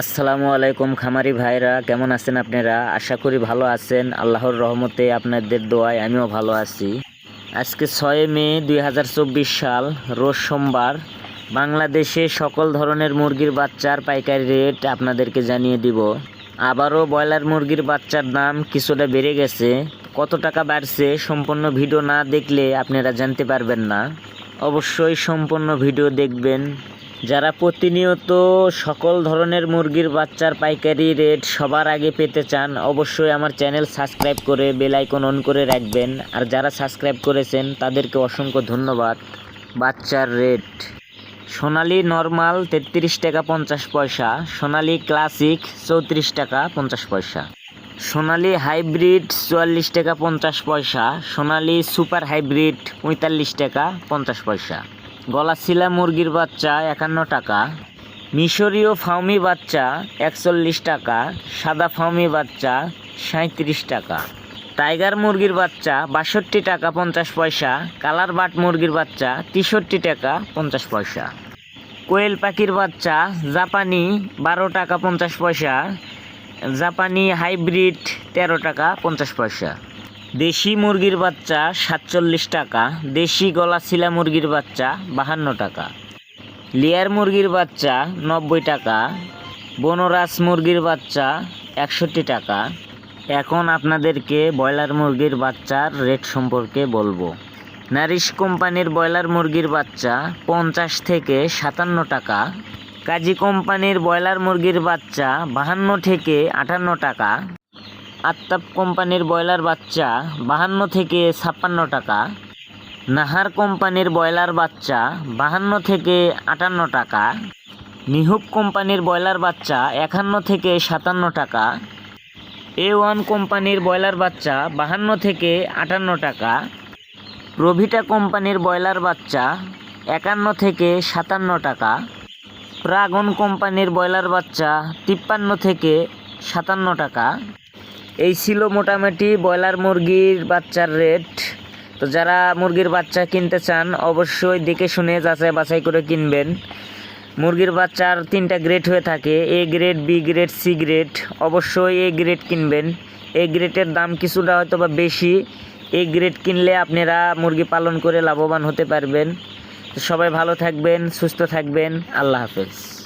আসসালামু আলাইকুম খামারি ভাইরা, কেমন আছেন আপনারা? আশা করি ভালো আছেন। আল্লাহর রহমতে আপনাদের দোয়ায় আমিও ভালো আছি। আজকে ছয় মে দু হাজার চব্বিশ সাল, রোজ সোমবার। বাংলাদেশে সকল ধরনের মুরগির বাচ্চার পাইকারি রেট আপনাদেরকে জানিয়ে দিব। আবারও ব্রয়লার মুরগির বাচ্চার দাম কিছুটা বেড়ে গেছে। কত টাকা বাড়ছে সম্পূর্ণ ভিডিও না দেখলে আপনারা জানতে পারবেন না। অবশ্যই সম্পূর্ণ ভিডিও দেখবেন। যারা প্রতিনিয়ত সকল ধরনের মুরগির বাচ্চার পাইকারি রেট সবার আগে পেতে চান, অবশ্যই আমার চ্যানেল সাবস্ক্রাইব করে বেল আইকন অন করে রাখবেন। আর যারা সাবস্ক্রাইব করেছেন, তাদেরকে অসংখ্য ধন্যবাদ। বাচ্চার রেট। সোনালি নর্মাল তেত্রিশ টাকা পঞ্চাশ পয়সা, সোনালি ক্লাসিক চৌত্রিশ টাকা পঞ্চাশ পয়সা, সোনালি হাইব্রিড চুয়াল্লিশ টাকা পঞ্চাশ পয়সা, সোনালি সুপার হাইব্রিড পঁয়তাল্লিশ টাকা পঞ্চাশ পয়সা। গলাশিলা মুরগির বাচ্চা একান্ন টাকা, মিশরীয় ফাউমি বাচ্চা একচল্লিশ টাকা, সাদা ফাউমি বাচ্চা সাঁত্রিশ টাকা। টাইগার মুরগির বাচ্চা বাষট্টি টাকা পঞ্চাশ পয়সা, কালার বাট মুরগির বাচ্চা তেষট্টি টাকা পঞ্চাশ পয়সা। কোয়েল পাখির বাচ্চা জাপানি বারো টাকা পঞ্চাশ পয়সা, জাপানি হাইব্রিড তেরো টাকা পঞ্চাশ পয়সা। দেশি মুরগির বাচ্চা সাতচল্লিশ টাকা, দেশি গলাশিলা মুরগির বাচ্চা বাহান্ন টাকা। লেয়ার মুরগির বাচ্চা নব্বই টাকা বনরাস মুরগির বাচ্চা একষট্টি টাকা। এখন আপনাদেরকে ব্রয়লার মুরগির বাচ্চার রেট সম্পর্কে বলব। নারিশ কোম্পানির ব্রয়লার মুরগির বাচ্চা পঞ্চাশ থেকে সাতান্ন টাকা। কাজী কোম্পানির ব্রয়লার মুরগির বাচ্চা বাহান্ন থেকে আটান্ন টাকা। আত্তাপ কোম্পানির ব্রয়লার বাচ্চা, বাহান্ন থেকে ছাপ্পান্ন টাকা। নাহার কোম্পানির ব্রয়লার বাচ্চা, বাহান্ন থেকে আটান্ন টাকা। নিহুপ কোম্পানির ব্রয়লার বাচ্চা, একান্ন থেকে সাতান্ন টাকা। এ ওয়ান কোম্পানির ব্রয়লার বাচ্চা, বাহান্ন থেকে আটান্ন টাকা। প্রভিটা কোম্পানির ব্রয়লার বাচ্চা, একান্ন থেকে সাতান্ন টাকা। প্রাগন কোম্পানির ব্রয়লার বাচ্চা, তিপ্পান্ন থেকে সাতান্ন টাকা। এই ছিল মোটামুটি ব্রয়লার মুরগির বাচ্চার রেট। তো যারা মুরগির বাচ্চা কিনতে চান, অবশ্যই দেখে শুনে যাচাই বাছাই করে কিনবেন। মুরগির বাচ্চার তিনটা গ্রেড হয়ে থাকে A grade B grade C grade অবশ্যই এ গ্রেড কিনবেন। এ গ্রেডের দাম কিছুটা হয়তো বা বেশি। এ গ্রেড কিনলে আপনারা মুরগি পালন করে লাভবান হতে পারবেন। সবাই ভালো থাকবেন, সুস্থ থাকবেন। আল্লাহ হাফেজ।